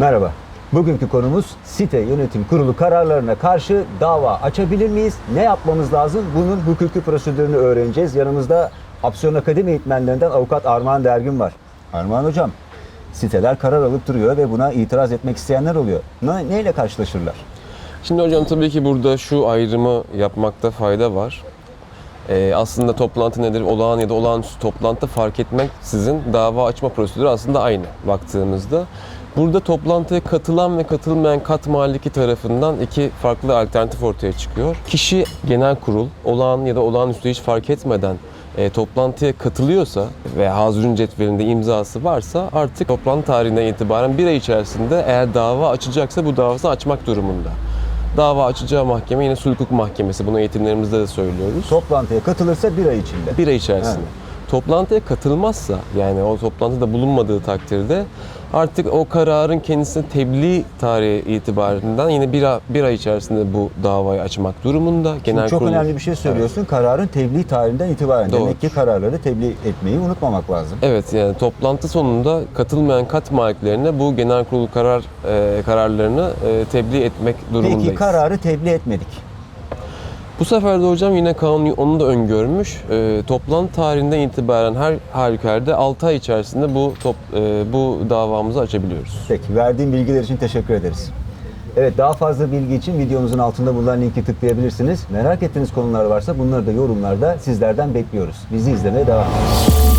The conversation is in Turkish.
Merhaba. Bugünkü konumuz site yönetim kurulu kararlarına karşı dava açabilir miyiz? Ne yapmamız lazım? Bunun hukuki prosedürünü öğreneceğiz. Yanımızda Aksiyon Akademi eğitmenlerinden avukat Armağan Dergin var. Armağan hocam, siteler karar alıp duruyor ve buna itiraz etmek isteyenler oluyor. Ne, neyle karşılaşırlar? Şimdi hocam tabii ki burada şu ayrımı yapmakta fayda var. Ee, aslında toplantı nedir? Olağan ya da olağanüstü toplantı fark etmek sizin dava açma prosedürü aslında aynı baktığımızda. Burada toplantıya katılan ve katılmayan kat maliki tarafından iki farklı alternatif ortaya çıkıyor. Kişi genel kurul, olağan ya da olağanüstü hiç fark etmeden e, toplantıya katılıyorsa ve hazırın cetvelinde imzası varsa artık toplantı tarihinden itibaren bir ay içerisinde eğer dava açacaksa bu davasını açmak durumunda. Dava açacağı mahkeme yine sulh hukuk mahkemesi. Bunu eğitimlerimizde de söylüyoruz. Toplantıya katılırsa bir ay içinde. Bir ay içerisinde. Toplantıya katılmazsa yani o toplantıda bulunmadığı takdirde artık o kararın kendisine tebliğ tarihi itibarinden yine bir, bir ay içerisinde bu davayı açmak durumunda. Şimdi Genel çok kurul- önemli bir şey söylüyorsun. Kararın tebliğ tarihinden itibaren. Doğru. Demek ki kararları tebliğ etmeyi unutmamak lazım. Evet yani toplantı sonunda katılmayan kat maliklerine bu genel kurul karar e, kararlarını e, tebliğ etmek durumundayız. Peki kararı tebliğ etmedik. Bu sefer de hocam yine kanun onu da öngörmüş. E, toplantı tarihinden itibaren her halükarda 6 ay içerisinde bu top, e, bu davamızı açabiliyoruz. Peki, verdiğin bilgiler için teşekkür ederiz. Evet, daha fazla bilgi için videomuzun altında bulunan linki tıklayabilirsiniz. Merak ettiğiniz konular varsa bunları da yorumlarda sizlerden bekliyoruz. Bizi izlemeye devam edin.